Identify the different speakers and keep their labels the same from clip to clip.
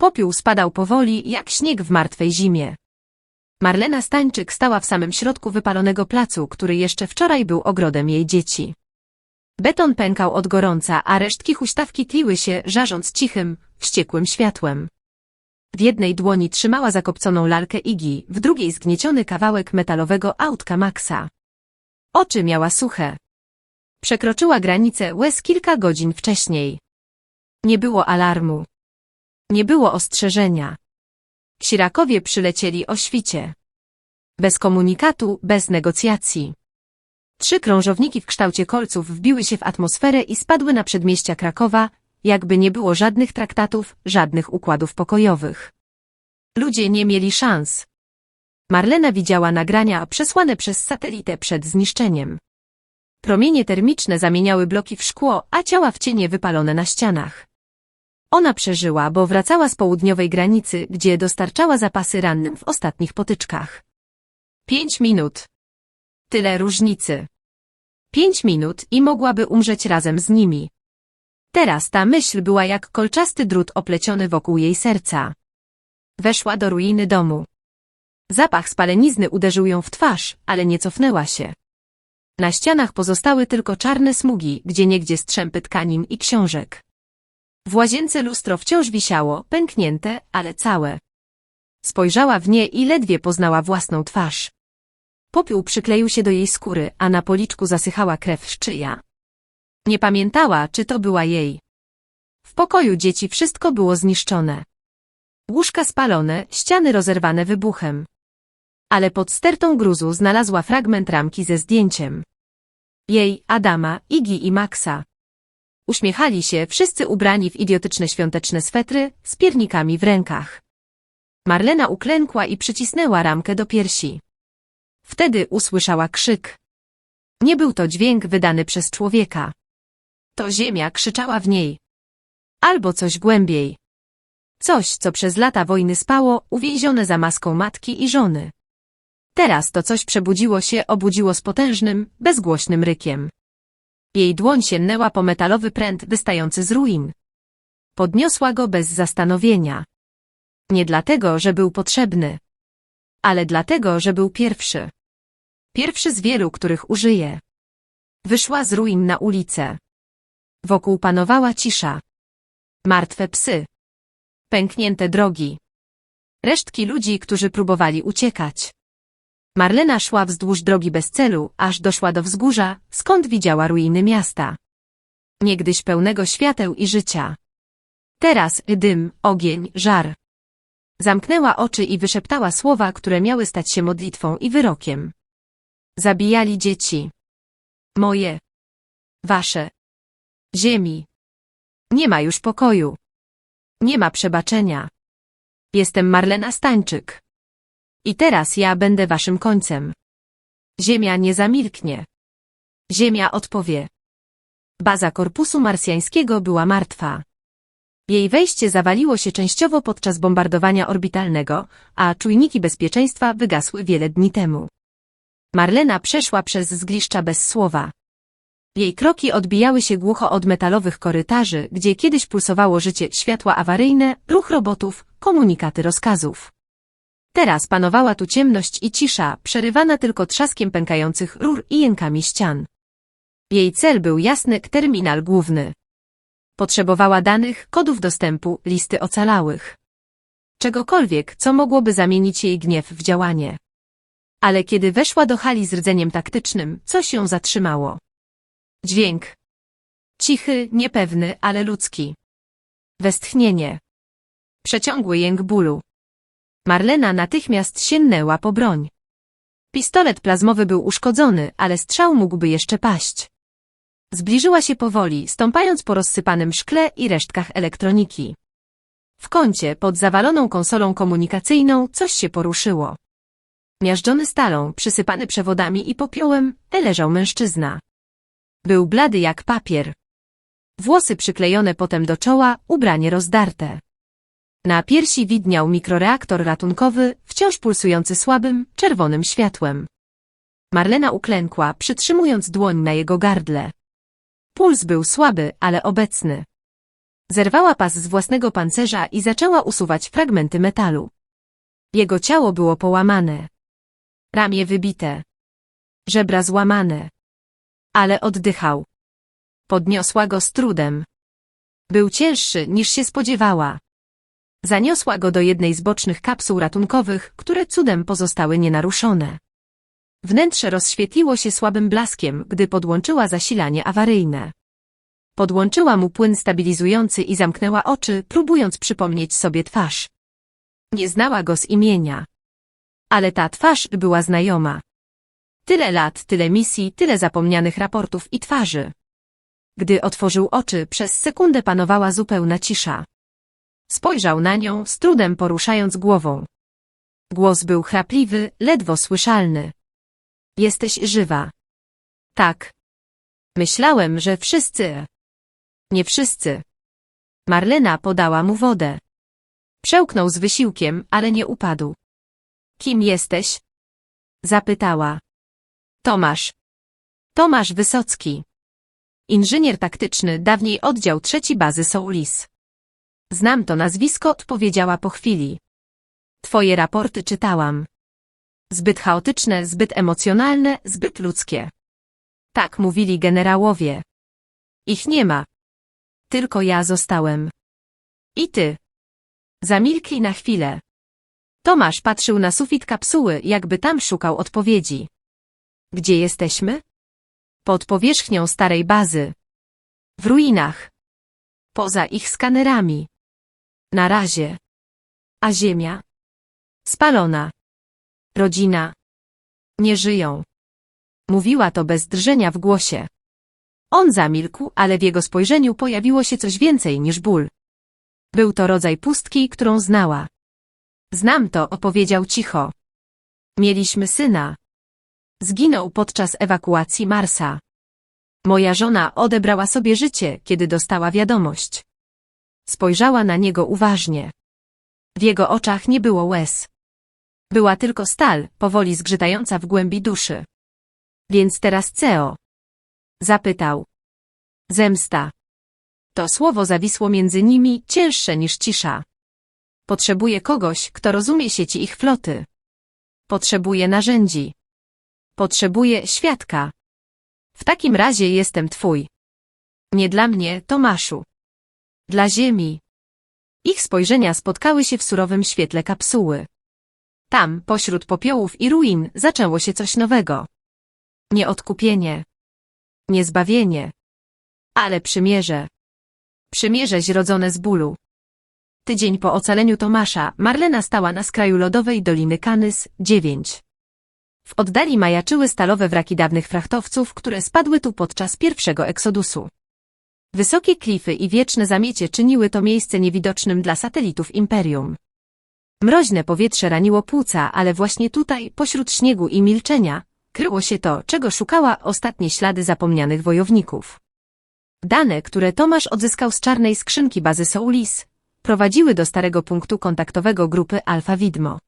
Speaker 1: Popiół spadał powoli, jak śnieg w martwej zimie. Marlena Stańczyk stała w samym środku wypalonego placu, który jeszcze wczoraj był ogrodem jej dzieci. Beton pękał od gorąca, a resztki huśtawki tliły się, żarząc cichym, wściekłym światłem. W jednej dłoni trzymała zakopconą lalkę Igi, w drugiej zgnieciony kawałek metalowego autka Maxa. Oczy miała suche. Przekroczyła granicę łez kilka godzin wcześniej. Nie było alarmu. Nie było ostrzeżenia. Sirakowie przylecieli o świcie. Bez komunikatu, bez negocjacji. Trzy krążowniki w kształcie kolców wbiły się w atmosferę i spadły na przedmieścia Krakowa, jakby nie było żadnych traktatów, żadnych układów pokojowych. Ludzie nie mieli szans. Marlena widziała nagrania przesłane przez satelitę przed zniszczeniem. Promienie termiczne zamieniały bloki w szkło, a ciała w cienie wypalone na ścianach. Ona przeżyła, bo wracała z południowej granicy, gdzie dostarczała zapasy rannym w ostatnich potyczkach. Pięć minut. Tyle różnicy. Pięć minut i mogłaby umrzeć razem z nimi. Teraz ta myśl była jak kolczasty drut opleciony wokół jej serca. Weszła do ruiny domu. Zapach spalenizny uderzył ją w twarz, ale nie cofnęła się. Na ścianach pozostały tylko czarne smugi, gdzie niegdzie strzępy tkanin i książek. W łazience lustro wciąż wisiało, pęknięte, ale całe. Spojrzała w nie i ledwie poznała własną twarz. Popiół przykleił się do jej skóry, a na policzku zasychała krew szczyja. Nie pamiętała, czy to była jej. W pokoju dzieci wszystko było zniszczone. Łóżka spalone, ściany rozerwane wybuchem. Ale pod stertą gruzu znalazła fragment ramki ze zdjęciem. Jej, Adama, Igi i Maxa. Uśmiechali się, wszyscy ubrani w idiotyczne świąteczne swetry, z piernikami w rękach. Marlena uklękła i przycisnęła ramkę do piersi. Wtedy usłyszała krzyk. Nie był to dźwięk wydany przez człowieka. To ziemia krzyczała w niej. Albo coś głębiej. Coś, co przez lata wojny spało, uwięzione za maską matki i żony. Teraz to coś przebudziło się, obudziło z potężnym, bezgłośnym rykiem. Jej dłoń sięgnęła po metalowy pręt wystający z ruin. Podniosła go bez zastanowienia. Nie dlatego, że był potrzebny, ale dlatego, że był pierwszy. Pierwszy z wielu, których użyje. Wyszła z ruin na ulicę. Wokół panowała cisza. Martwe psy. Pęknięte drogi. Resztki ludzi, którzy próbowali uciekać. Marlena szła wzdłuż drogi bez celu, aż doszła do wzgórza, skąd widziała ruiny miasta. Niegdyś pełnego świateł i życia. Teraz dym, ogień, żar. Zamknęła oczy i wyszeptała słowa, które miały stać się modlitwą i wyrokiem. Zabijali dzieci. Moje. Wasze. Ziemi. Nie ma już pokoju. Nie ma przebaczenia. Jestem Marlena Stańczyk. I teraz ja będę waszym końcem. Ziemia nie zamilknie. Ziemia odpowie. Baza korpusu marsjańskiego była martwa. Jej wejście zawaliło się częściowo podczas bombardowania orbitalnego, a czujniki bezpieczeństwa wygasły wiele dni temu. Marlena przeszła przez zgliszcza bez słowa. Jej kroki odbijały się głucho od metalowych korytarzy, gdzie kiedyś pulsowało życie, światła awaryjne, ruch robotów, komunikaty rozkazów. Teraz panowała tu ciemność i cisza, przerywana tylko trzaskiem pękających rur i jękami ścian. Jej cel był jasny, terminal główny. Potrzebowała danych, kodów dostępu, listy ocalałych. Czegokolwiek, co mogłoby zamienić jej gniew w działanie. Ale kiedy weszła do hali z rdzeniem taktycznym, coś ją zatrzymało. Dźwięk. Cichy, niepewny, ale ludzki. Westchnienie. Przeciągły jęk bólu. Marlena natychmiast sięgnęła po broń. Pistolet plazmowy był uszkodzony, ale strzał mógłby jeszcze paść. Zbliżyła się powoli, stąpając po rozsypanym szkle i resztkach elektroniki. W kącie, pod zawaloną konsolą komunikacyjną, coś się poruszyło. Miażdżony stalą, przysypany przewodami i popiołem, leżał mężczyzna. Był blady jak papier. Włosy przyklejone potem do czoła, ubranie rozdarte. Na piersi widniał mikroreaktor ratunkowy, wciąż pulsujący słabym, czerwonym światłem. Marlena uklękła, przytrzymując dłoń na jego gardle. Puls był słaby, ale obecny. Zerwała pas z własnego pancerza i zaczęła usuwać fragmenty metalu. Jego ciało było połamane. Ramię wybite. Żebra złamane. Ale oddychał. Podniosła go z trudem. Był cięższy niż się spodziewała. Zaniosła go do jednej z bocznych kapsuł ratunkowych, które cudem pozostały nienaruszone. Wnętrze rozświetliło się słabym blaskiem, gdy podłączyła zasilanie awaryjne. Podłączyła mu płyn stabilizujący i zamknęła oczy, próbując przypomnieć sobie twarz. Nie znała go z imienia. Ale ta twarz była znajoma. Tyle lat, tyle misji, tyle zapomnianych raportów i twarzy. Gdy otworzył oczy, przez sekundę panowała zupełna cisza. Spojrzał na nią, z trudem poruszając głową. Głos był chrapliwy, ledwo słyszalny. Jesteś żywa. Tak. Myślałem, że wszyscy. Nie wszyscy. Marlena podała mu wodę. Przełknął z wysiłkiem, ale nie upadł. Kim jesteś? Zapytała. Tomasz. Tomasz Wysocki. Inżynier taktyczny, dawniej oddział trzeci bazy Soulis. Znam to nazwisko, odpowiedziała po chwili. Twoje raporty czytałam. Zbyt chaotyczne, zbyt emocjonalne, zbyt ludzkie. Tak mówili generałowie. Ich nie ma. Tylko ja zostałem. I ty. Zamilkli na chwilę. Tomasz patrzył na sufit kapsuły, jakby tam szukał odpowiedzi. Gdzie jesteśmy? Pod powierzchnią starej bazy. W ruinach. Poza ich skanerami. Na razie. A ziemia? Spalona. Rodzina. Nie żyją. Mówiła to bez drżenia w głosie. On zamilkł, ale w jego spojrzeniu pojawiło się coś więcej niż ból. Był to rodzaj pustki, którą znała. Znam to, opowiedział cicho. Mieliśmy syna. Zginął podczas ewakuacji Marsa. Moja żona odebrała sobie życie, kiedy dostała wiadomość. Spojrzała na niego uważnie. W jego oczach nie było łez. Była tylko stal, powoli zgrzytająca w głębi duszy. Więc teraz CEO. Zapytał. Zemsta. To słowo zawisło między nimi, cięższe niż cisza. Potrzebuje kogoś, kto rozumie sieci ich floty. Potrzebuje narzędzi. Potrzebuje świadka. W takim razie jestem twój. Nie dla mnie, Tomaszu. Dla ziemi. Ich spojrzenia spotkały się w surowym świetle kapsuły. Tam, pośród popiołów i ruin, zaczęło się coś nowego. Nie odkupienie. Nie zbawienie. Ale przymierze. Przymierze zrodzone z bólu. Tydzień po ocaleniu Tomasza, Marlena stała na skraju lodowej Doliny Kanys, 9. W oddali majaczyły stalowe wraki dawnych frachtowców, które spadły tu podczas pierwszego eksodusu. Wysokie klify i wieczne zamiecie czyniły to miejsce niewidocznym dla satelitów Imperium. Mroźne powietrze raniło płuca, ale właśnie tutaj, pośród śniegu i milczenia, kryło się to, czego szukała ostatnie ślady zapomnianych wojowników. Dane, które Tomasz odzyskał z czarnej skrzynki bazy Soulis, prowadziły do starego punktu kontaktowego grupy Alfa Widmo.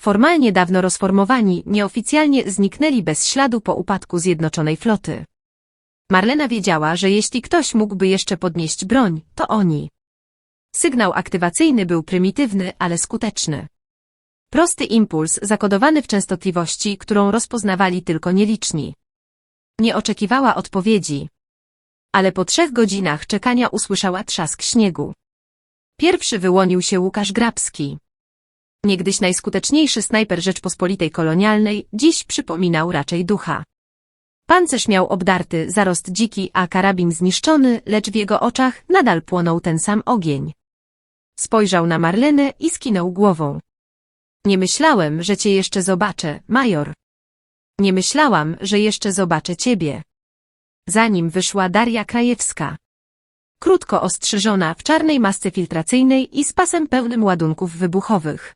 Speaker 1: Formalnie dawno rozformowani, nieoficjalnie zniknęli bez śladu po upadku Zjednoczonej Floty. Marlena wiedziała, że jeśli ktoś mógłby jeszcze podnieść broń, to oni. Sygnał aktywacyjny był prymitywny, ale skuteczny. Prosty impuls zakodowany w częstotliwości, którą rozpoznawali tylko nieliczni. Nie oczekiwała odpowiedzi. Ale po trzech godzinach czekania usłyszała trzask śniegu. Pierwszy wyłonił się Łukasz Grabski. Niegdyś najskuteczniejszy snajper Rzeczpospolitej kolonialnej, dziś przypominał raczej ducha. Pancerz miał obdarty, zarost dziki, a karabin zniszczony, lecz w jego oczach nadal płonął ten sam ogień. Spojrzał na Marlenę i skinął głową. Nie myślałem, że cię jeszcze zobaczę, major. Nie myślałam, że jeszcze zobaczę ciebie. Zanim wyszła Daria Krajewska. Krótko ostrzyżona w czarnej masce filtracyjnej i z pasem pełnym ładunków wybuchowych.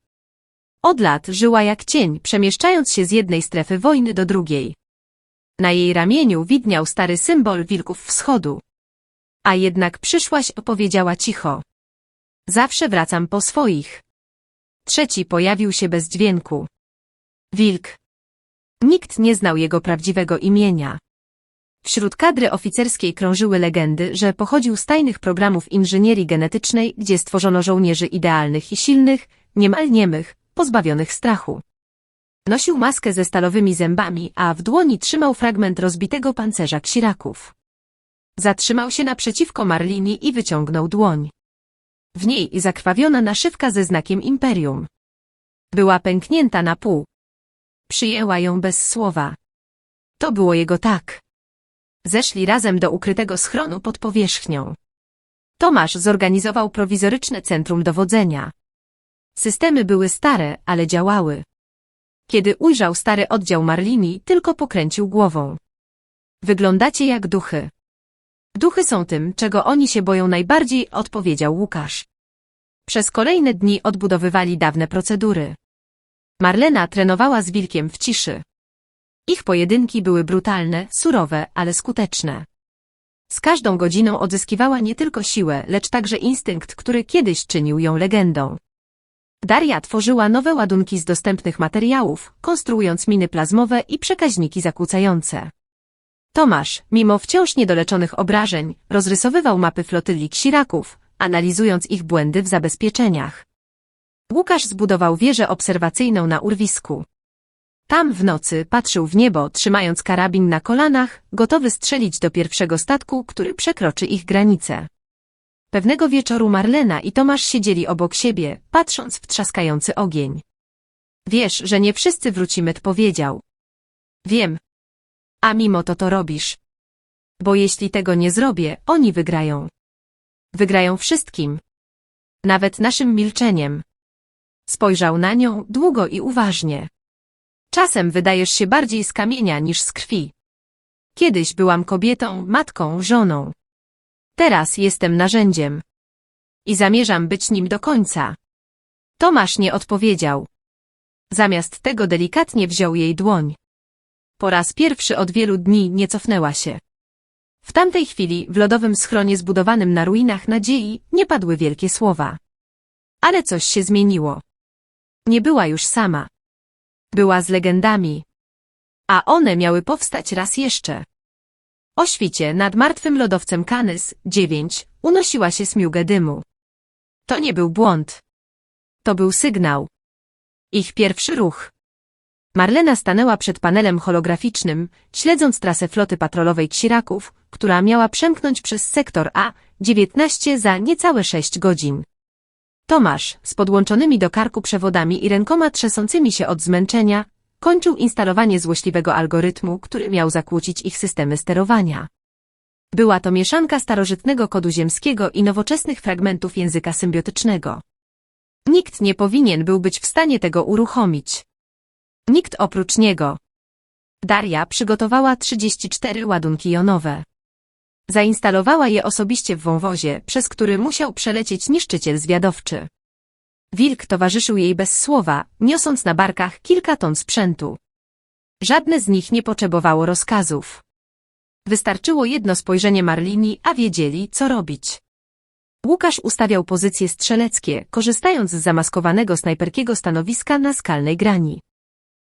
Speaker 1: Od lat żyła jak cień, przemieszczając się z jednej strefy wojny do drugiej. Na jej ramieniu widniał stary symbol wilków wschodu. A jednak przyszłaś, opowiedziała cicho. Zawsze wracam po swoich. Trzeci pojawił się bez dźwięku. Wilk. Nikt nie znał jego prawdziwego imienia. Wśród kadry oficerskiej krążyły legendy, że pochodził z tajnych programów inżynierii genetycznej, gdzie stworzono żołnierzy idealnych i silnych, niemal niemych, pozbawionych strachu. Nosił maskę ze stalowymi zębami, a w dłoni trzymał fragment rozbitego pancerza ksiraków. Zatrzymał się naprzeciwko Marlini i wyciągnął dłoń. W niej zakrwawiona naszywka ze znakiem imperium. Była pęknięta na pół. Przyjęła ją bez słowa. To było jego tak. Zeszli razem do ukrytego schronu pod powierzchnią. Tomasz zorganizował prowizoryczne centrum dowodzenia. Systemy były stare, ale działały. Kiedy ujrzał stary oddział Marlini, tylko pokręcił głową. Wyglądacie jak duchy. Duchy są tym, czego oni się boją najbardziej, odpowiedział Łukasz. Przez kolejne dni odbudowywali dawne procedury. Marlena trenowała z wilkiem w ciszy. Ich pojedynki były brutalne, surowe, ale skuteczne. Z każdą godziną odzyskiwała nie tylko siłę, lecz także instynkt, który kiedyś czynił ją legendą. Daria tworzyła nowe ładunki z dostępnych materiałów, konstruując miny plazmowe i przekaźniki zakłócające. Tomasz, mimo wciąż niedoleczonych obrażeń, rozrysowywał mapy flotyli ksiraków, analizując ich błędy w zabezpieczeniach. Łukasz zbudował wieżę obserwacyjną na urwisku. Tam w nocy patrzył w niebo, trzymając karabin na kolanach, gotowy strzelić do pierwszego statku, który przekroczy ich granice. Pewnego wieczoru Marlena i Tomasz siedzieli obok siebie, patrząc w trzaskający ogień. Wiesz, że nie wszyscy wrócimy, powiedział. Wiem. A mimo to to robisz. Bo jeśli tego nie zrobię, oni wygrają. Wygrają wszystkim. Nawet naszym milczeniem. Spojrzał na nią długo i uważnie. Czasem wydajesz się bardziej z kamienia niż z krwi. Kiedyś byłam kobietą, matką, żoną. Teraz jestem narzędziem. I zamierzam być nim do końca. Tomasz nie odpowiedział. Zamiast tego delikatnie wziął jej dłoń. Po raz pierwszy od wielu dni nie cofnęła się. W tamtej chwili w lodowym schronie zbudowanym na ruinach nadziei nie padły wielkie słowa. Ale coś się zmieniło. Nie była już sama. Była z legendami. A one miały powstać raz jeszcze. O świcie nad martwym lodowcem Kanys, 9, unosiła się smiugę dymu. To nie był błąd. To był sygnał. Ich pierwszy ruch. Marlena stanęła przed panelem holograficznym, śledząc trasę floty patrolowej Ksiraków, która miała przemknąć przez sektor A-19 za niecałe sześć godzin. Tomasz, z podłączonymi do karku przewodami i rękoma trzęsącymi się od zmęczenia, kończył instalowanie złośliwego algorytmu, który miał zakłócić ich systemy sterowania. Była to mieszanka starożytnego kodu ziemskiego i nowoczesnych fragmentów języka symbiotycznego. Nikt nie powinien był być w stanie tego uruchomić. Nikt oprócz niego. Daria przygotowała 34 ładunki jonowe. Zainstalowała je osobiście w wąwozie, przez który musiał przelecieć niszczyciel zwiadowczy. Wilk towarzyszył jej bez słowa, niosąc na barkach kilka ton sprzętu. Żadne z nich nie potrzebowało rozkazów. Wystarczyło jedno spojrzenie Marlini, a wiedzieli, co robić. Łukasz ustawiał pozycje strzeleckie, korzystając z zamaskowanego snajperkiego stanowiska na skalnej grani.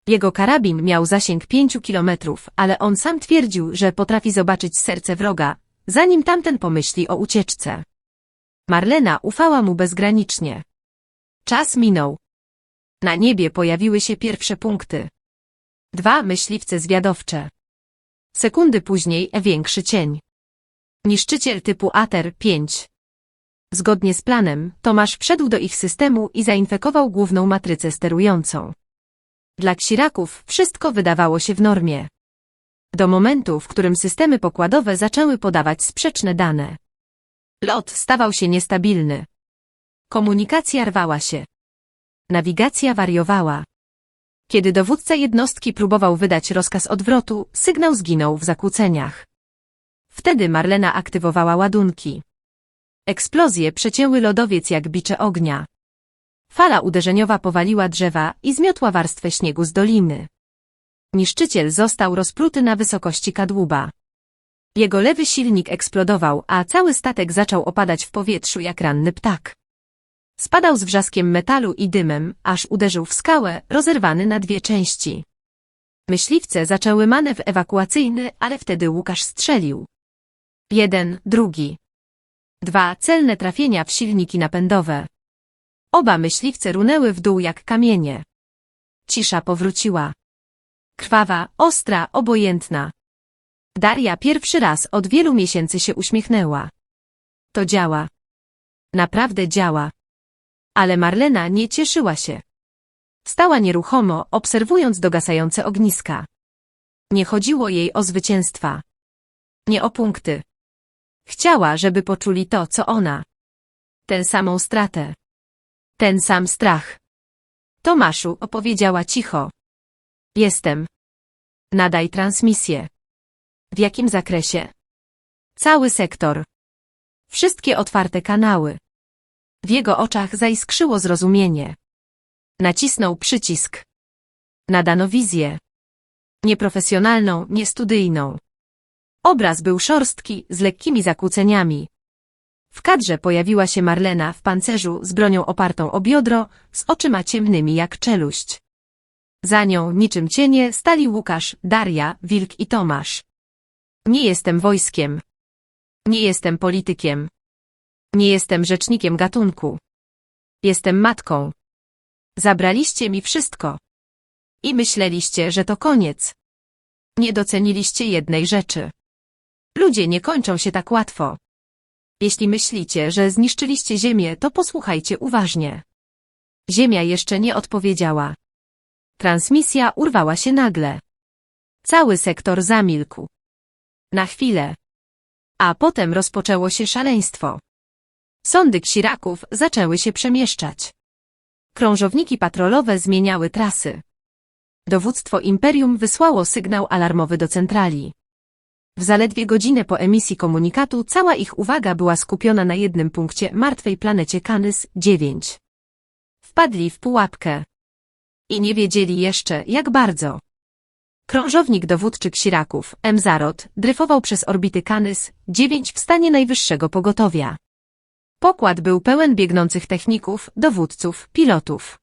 Speaker 1: Jego karabin miał zasięg pięciu kilometrów, ale on sam twierdził, że potrafi zobaczyć serce wroga, zanim tamten pomyśli o ucieczce. Marlena ufała mu bezgranicznie. Czas minął. Na niebie pojawiły się pierwsze punkty. Dwa myśliwce zwiadowcze. Sekundy później większy cień. Niszczyciel typu Ater-5. Zgodnie z planem, Tomasz wszedł do ich systemu i zainfekował główną matrycę sterującą. Dla ksiraków wszystko wydawało się w normie. Do momentu, w którym systemy pokładowe zaczęły podawać sprzeczne dane. Lot stawał się niestabilny. Komunikacja rwała się. Nawigacja wariowała. Kiedy dowódca jednostki próbował wydać rozkaz odwrotu, sygnał zginął w zakłóceniach. Wtedy Marlena aktywowała ładunki. Eksplozje przecięły lodowiec jak bicze ognia. Fala uderzeniowa powaliła drzewa i zmiotła warstwę śniegu z doliny. Niszczyciel został rozpruty na wysokości kadłuba. Jego lewy silnik eksplodował, a cały statek zaczął opadać w powietrzu jak ranny ptak. Spadał z wrzaskiem metalu i dymem, aż uderzył w skałę, rozerwany na dwie części. Myśliwce zaczęły manewr ewakuacyjny, ale wtedy Łukasz strzelił. Jeden, drugi. Dwa celne trafienia w silniki napędowe. Oba myśliwce runęły w dół jak kamienie. Cisza powróciła. Krwawa, ostra, obojętna. Daria pierwszy raz od wielu miesięcy się uśmiechnęła. To działa. Naprawdę działa. Ale Marlena nie cieszyła się. Stała nieruchomo, obserwując dogasające ogniska. Nie chodziło jej o zwycięstwa. Nie o punkty. Chciała, żeby poczuli to, co ona. Tę samą stratę. Ten sam strach. Tomaszu, opowiedziała cicho. Jestem. Nadaj transmisję. W jakim zakresie? Cały sektor. Wszystkie otwarte kanały. W jego oczach zaiskrzyło zrozumienie. Nacisnął przycisk. Nadano wizję. Nieprofesjonalną, niestudyjną. Obraz był szorstki, z lekkimi zakłóceniami. W kadrze pojawiła się Marlena w pancerzu z bronią opartą o biodro, z oczyma ciemnymi jak czeluść. Za nią, niczym cienie, stali Łukasz, Daria, Wilk i Tomasz. Nie jestem wojskiem. Nie jestem politykiem. Nie jestem rzecznikiem gatunku. Jestem matką. Zabraliście mi wszystko. I myśleliście, że to koniec. Nie doceniliście jednej rzeczy. Ludzie nie kończą się tak łatwo. Jeśli myślicie, że zniszczyliście Ziemię, to posłuchajcie uważnie. Ziemia jeszcze nie odpowiedziała. Transmisja urwała się nagle. Cały sektor zamilkł. Na chwilę. A potem rozpoczęło się szaleństwo. Sądy ksiraków zaczęły się przemieszczać. Krążowniki patrolowe zmieniały trasy. Dowództwo Imperium wysłało sygnał alarmowy do centrali. W zaledwie godzinę po emisji komunikatu cała ich uwaga była skupiona na jednym punkcie martwej planecie Kanys 9. Wpadli w pułapkę. I nie wiedzieli jeszcze, jak bardzo. Krążownik dowódczy Ksiraków, Emzarot, dryfował przez orbity Kanys 9 w stanie najwyższego pogotowia. Pokład był pełen biegnących techników, dowódców, pilotów.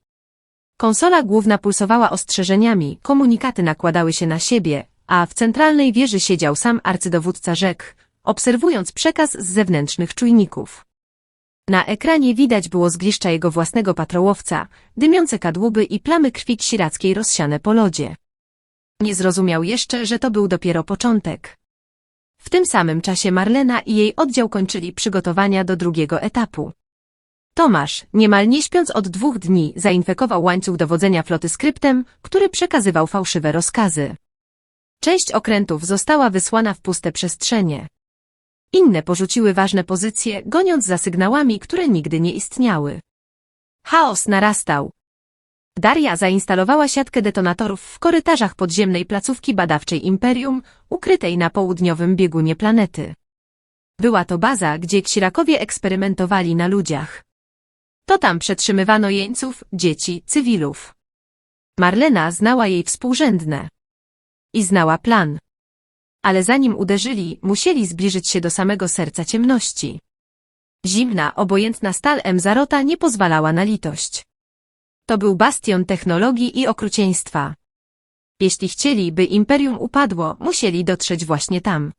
Speaker 1: Konsola główna pulsowała ostrzeżeniami, komunikaty nakładały się na siebie, a w centralnej wieży siedział sam arcydowódca rzek, obserwując przekaz z zewnętrznych czujników. Na ekranie widać było zgliszcza jego własnego patrołowca, dymiące kadłuby i plamy krwi ksirackiej rozsiane po lodzie. Nie zrozumiał jeszcze, że to był dopiero początek. W tym samym czasie Marlena i jej oddział kończyli przygotowania do drugiego etapu. Tomasz, niemal nie śpiąc od dwóch dni, zainfekował łańcuch dowodzenia floty skryptem, który przekazywał fałszywe rozkazy. Część okrętów została wysłana w puste przestrzenie. Inne porzuciły ważne pozycje, goniąc za sygnałami, które nigdy nie istniały. Chaos narastał. Daria zainstalowała siatkę detonatorów w korytarzach podziemnej placówki badawczej Imperium, ukrytej na południowym biegunie planety. Była to baza, gdzie ksirakowie eksperymentowali na ludziach. To tam przetrzymywano jeńców, dzieci, cywilów. Marlena znała jej współrzędne. I znała plan. Ale zanim uderzyli, musieli zbliżyć się do samego serca ciemności. Zimna, obojętna stal Emzarota nie pozwalała na litość. To był bastion technologii i okrucieństwa. Jeśli chcieli, by imperium upadło, musieli dotrzeć właśnie tam.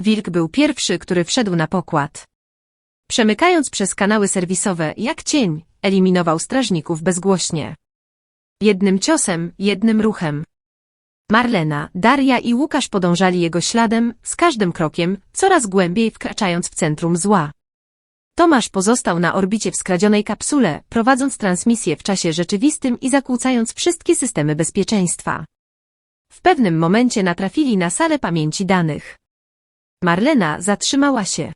Speaker 1: Wilk był pierwszy, który wszedł na pokład. Przemykając przez kanały serwisowe, jak cień, eliminował strażników bezgłośnie. Jednym ciosem, jednym ruchem. Marlena, Daria i Łukasz podążali jego śladem, z każdym krokiem, coraz głębiej wkraczając w centrum zła. Tomasz pozostał na orbicie w skradzionej kapsule, prowadząc transmisję w czasie rzeczywistym i zakłócając wszystkie systemy bezpieczeństwa. W pewnym momencie natrafili na salę pamięci danych. Marlena zatrzymała się.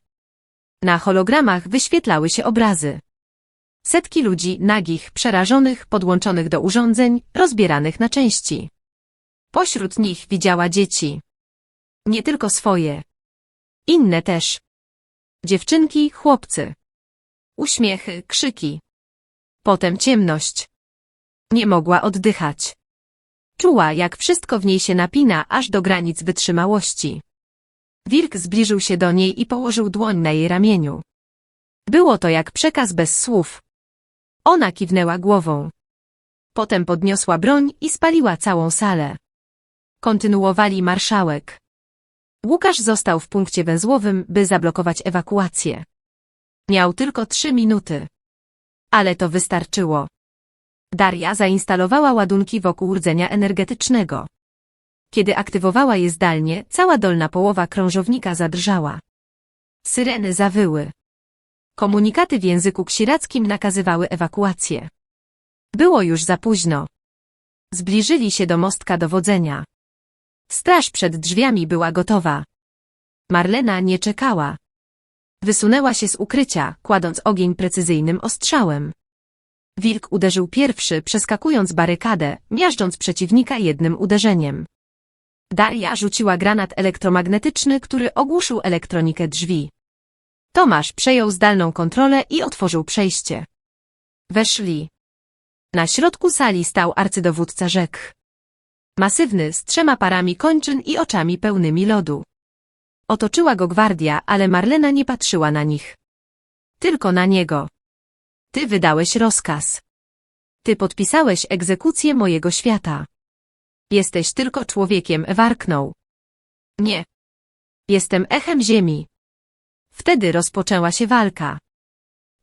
Speaker 1: Na hologramach wyświetlały się obrazy. Setki ludzi nagich, przerażonych, podłączonych do urządzeń, rozbieranych na części. Pośród nich widziała dzieci. Nie tylko swoje. Inne też. Dziewczynki, chłopcy. Uśmiechy, krzyki. Potem ciemność. Nie mogła oddychać. Czuła, jak wszystko w niej się napina aż do granic wytrzymałości. Wilk zbliżył się do niej i położył dłoń na jej ramieniu. Było to jak przekaz bez słów. Ona kiwnęła głową. Potem podniosła broń i spaliła całą salę. Kontynuowali marszałek. Łukasz został w punkcie węzłowym, by zablokować ewakuację. Miał tylko trzy minuty. Ale to wystarczyło. Daria zainstalowała ładunki wokół rdzenia energetycznego. Kiedy aktywowała je zdalnie, cała dolna połowa krążownika zadrżała. Syreny zawyły. Komunikaty w języku ksirackim nakazywały ewakuację. Było już za późno. Zbliżyli się do mostka dowodzenia. Straż przed drzwiami była gotowa. Marlena nie czekała. Wysunęła się z ukrycia, kładąc ogień precyzyjnym ostrzałem. Wilk uderzył pierwszy, przeskakując barykadę, miażdżąc przeciwnika jednym uderzeniem. Daria rzuciła granat elektromagnetyczny, który ogłuszył elektronikę drzwi. Tomasz przejął zdalną kontrolę i otworzył przejście. Weszli. Na środku sali stał arcydowódca rzek. Masywny, z trzema parami kończyn i oczami pełnymi lodu. Otoczyła go gwardia, ale Marlena nie patrzyła na nich. Tylko na niego. Ty wydałeś rozkaz. Ty podpisałeś egzekucję mojego świata. Jesteś tylko człowiekiem, warknął. Nie. Jestem echem ziemi. Wtedy rozpoczęła się walka.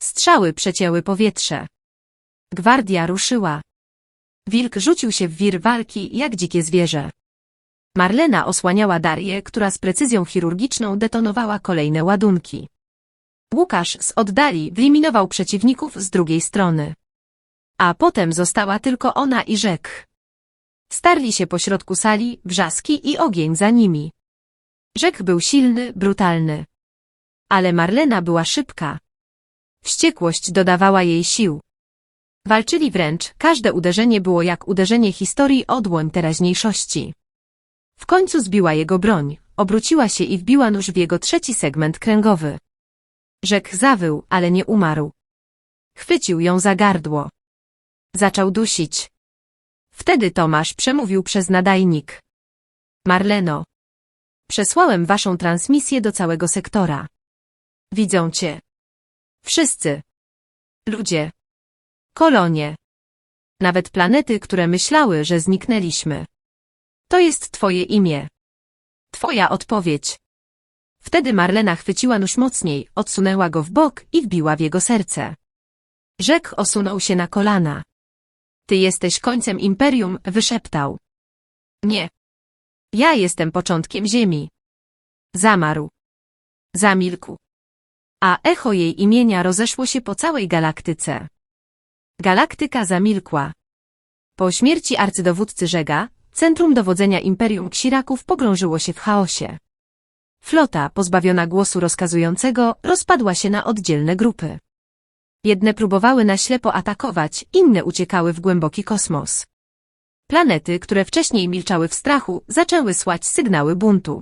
Speaker 1: Strzały przecięły powietrze. Gwardia ruszyła. Wilk rzucił się w wir walki jak dzikie zwierzę. Marlena osłaniała Darię, która z precyzją chirurgiczną detonowała kolejne ładunki. Łukasz z oddali wyeliminował przeciwników z drugiej strony. A potem została tylko ona i rzek. Starli się pośrodku sali, wrzaski i ogień za nimi. Rzek był silny, brutalny. Ale Marlena była szybka. Wściekłość dodawała jej sił. Walczyli wręcz, każde uderzenie było jak uderzenie historii odłoń teraźniejszości. W końcu zbiła jego broń, obróciła się i wbiła nóż w jego trzeci segment kręgowy. Rzek zawył, ale nie umarł. Chwycił ją za gardło. Zaczął dusić. Wtedy Tomasz przemówił przez nadajnik. Marleno. Przesłałem waszą transmisję do całego sektora. Widzą cię. Wszyscy. Ludzie. Kolonie. Nawet planety, które myślały, że zniknęliśmy. To jest twoje imię. Twoja odpowiedź. Wtedy Marlena chwyciła nóż mocniej, odsunęła go w bok i wbiła w jego serce. Rzek osunął się na kolana. Ty jesteś końcem imperium, wyszeptał. Nie. Ja jestem początkiem ziemi. Zamarł. Zamilkł. A echo jej imienia rozeszło się po całej galaktyce. Galaktyka zamilkła. Po śmierci arcydowódcy Żega, centrum dowodzenia Imperium Ksiraków pogrążyło się w chaosie. Flota, pozbawiona głosu rozkazującego, rozpadła się na oddzielne grupy. Jedne próbowały na ślepo atakować, inne uciekały w głęboki kosmos. Planety, które wcześniej milczały w strachu, zaczęły słać sygnały buntu.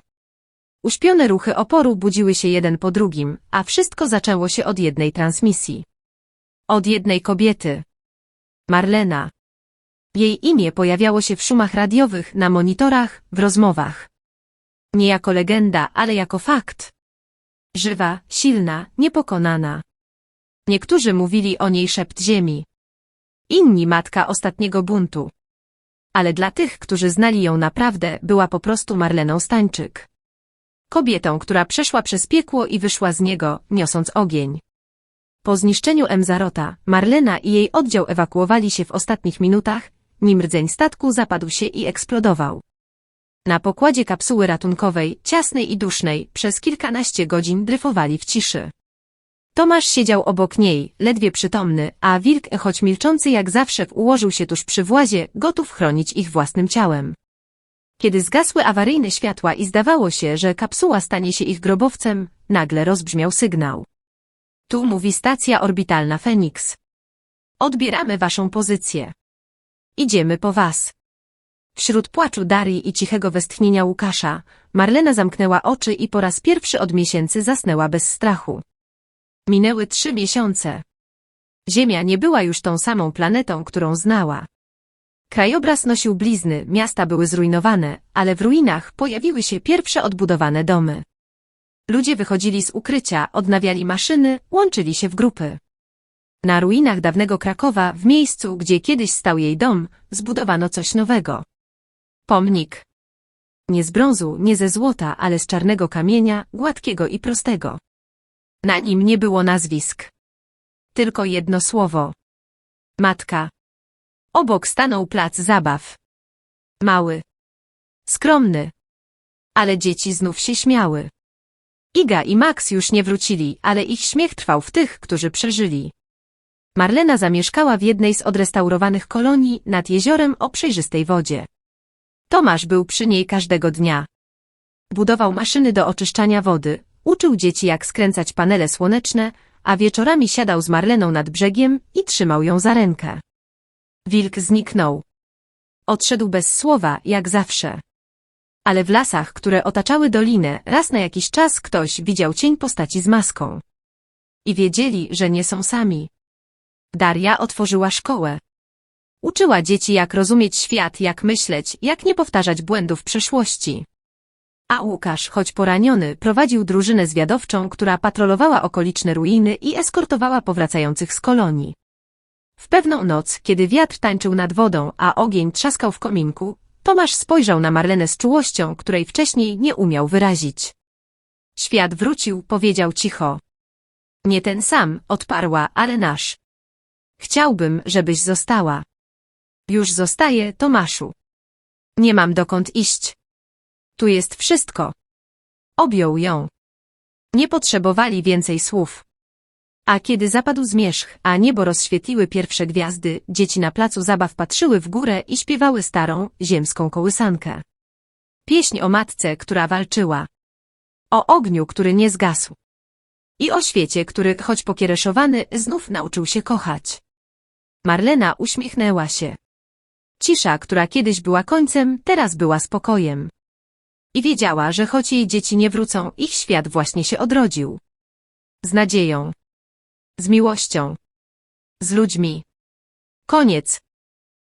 Speaker 1: Uśpione ruchy oporu budziły się jeden po drugim, a wszystko zaczęło się od jednej transmisji. Od jednej kobiety. Marlena. Jej imię pojawiało się w szumach radiowych, na monitorach, w rozmowach. Nie jako legenda, ale jako fakt. Żywa, silna, niepokonana. Niektórzy mówili o niej szept ziemi. Inni matka ostatniego buntu. Ale dla tych, którzy znali ją naprawdę, była po prostu Marleną Stańczyk. Kobietą, która przeszła przez piekło i wyszła z niego, niosąc ogień. Po zniszczeniu Emzarota, Marlena i jej oddział ewakuowali się w ostatnich minutach, nim rdzeń statku zapadł się i eksplodował. Na pokładzie kapsuły ratunkowej, ciasnej i dusznej, przez kilkanaście godzin dryfowali w ciszy. Tomasz siedział obok niej, ledwie przytomny, a wilk, choć milczący jak zawsze, ułożył się tuż przy włazie, gotów chronić ich własnym ciałem. Kiedy zgasły awaryjne światła i zdawało się, że kapsuła stanie się ich grobowcem, nagle rozbrzmiał sygnał. Tu mówi stacja orbitalna Phoenix. Odbieramy waszą pozycję. Idziemy po was. Wśród płaczu Darii i cichego westchnienia Łukasza, Marlena zamknęła oczy i po raz pierwszy od miesięcy zasnęła bez strachu. Minęły trzy miesiące. Ziemia nie była już tą samą planetą, którą znała. Krajobraz nosił blizny, miasta były zrujnowane, ale w ruinach pojawiły się pierwsze odbudowane domy. Ludzie wychodzili z ukrycia, odnawiali maszyny, łączyli się w grupy. Na ruinach dawnego Krakowa, w miejscu, gdzie kiedyś stał jej dom, zbudowano coś nowego. Pomnik. Nie z brązu, nie ze złota, ale z czarnego kamienia, gładkiego i prostego. Na nim nie było nazwisk. Tylko jedno słowo. Matka. Obok stanął plac zabaw. Mały. Skromny. Ale dzieci znów się śmiały. Iga i Max już nie wrócili, ale ich śmiech trwał w tych, którzy przeżyli. Marlena zamieszkała w jednej z odrestaurowanych kolonii nad jeziorem o przejrzystej wodzie. Tomasz był przy niej każdego dnia. Budował maszyny do oczyszczania wody, uczył dzieci jak skręcać panele słoneczne, a wieczorami siadał z Marleną nad brzegiem i trzymał ją za rękę. Wilk zniknął. Odszedł bez słowa, jak zawsze. Ale w lasach, które otaczały dolinę, raz na jakiś czas ktoś widział cień postaci z maską. I wiedzieli, że nie są sami. Daria otworzyła szkołę. Uczyła dzieci, jak rozumieć świat, jak myśleć, jak nie powtarzać błędów przeszłości. A Łukasz, choć poraniony, prowadził drużynę zwiadowczą, która patrolowała okoliczne ruiny i eskortowała powracających z kolonii. W pewną noc, kiedy wiatr tańczył nad wodą, a ogień trzaskał w kominku, Tomasz spojrzał na Marlenę z czułością, której wcześniej nie umiał wyrazić. Świat wrócił, powiedział cicho. Nie ten sam, odparła, ale nasz. Chciałbym, żebyś została. Już zostaję, Tomaszu. Nie mam dokąd iść. Tu jest wszystko. Objął ją. Nie potrzebowali więcej słów. A kiedy zapadł zmierzch, a niebo rozświetliły pierwsze gwiazdy, dzieci na placu zabaw patrzyły w górę i śpiewały starą, ziemską kołysankę. Pieśń o matce, która walczyła. O ogniu, który nie zgasł. I o świecie, który, choć pokiereszowany, znów nauczył się kochać. Marlena uśmiechnęła się. Cisza, która kiedyś była końcem, teraz była spokojem. I wiedziała, że choć jej dzieci nie wrócą, ich świat właśnie się odrodził. Z nadzieją. Z miłością. Z ludźmi. Koniec.